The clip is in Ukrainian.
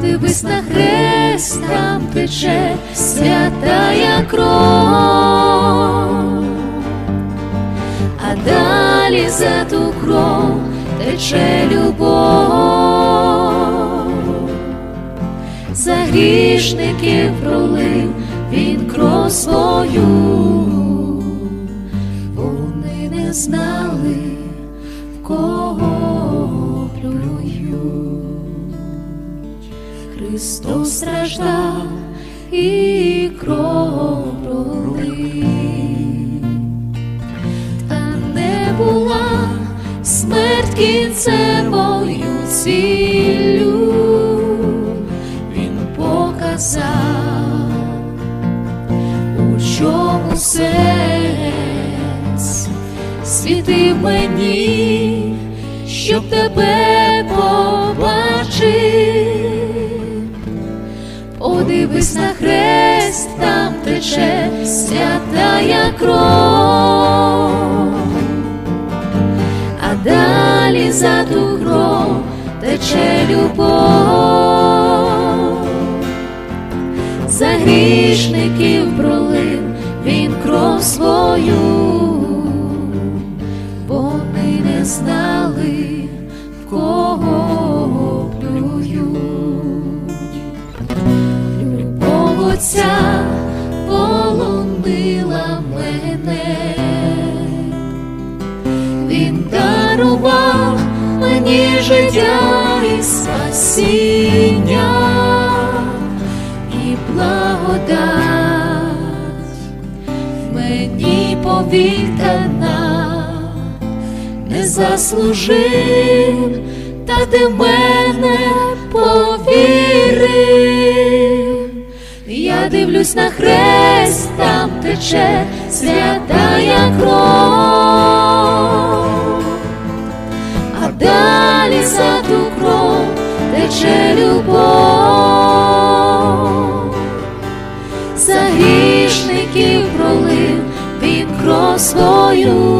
Подивись на хрест, там тече святая кров, а далі за ту кров тече любов, за грішників пролив він кров свою, вони не знали, в кого плюють. Христос страждав і кров пролив, та не була смерть кінцевою ціллю, він показав, у чому сенс. Світи мені, щоб тебе побачити. Подивись на хрест, там тече святая кров, а далі за ту кров тече любов, за грішників пролив він кров свою, вони не знали, в кого Отця полонила мене, він дарував мені життя і спасіння і благодать мені повідана, не заслужив, та ти в мене повірив. Дивлюсь на хрест, там тече святая кров, а далі за ту кров тече любов, за грішників пролив він кров свою,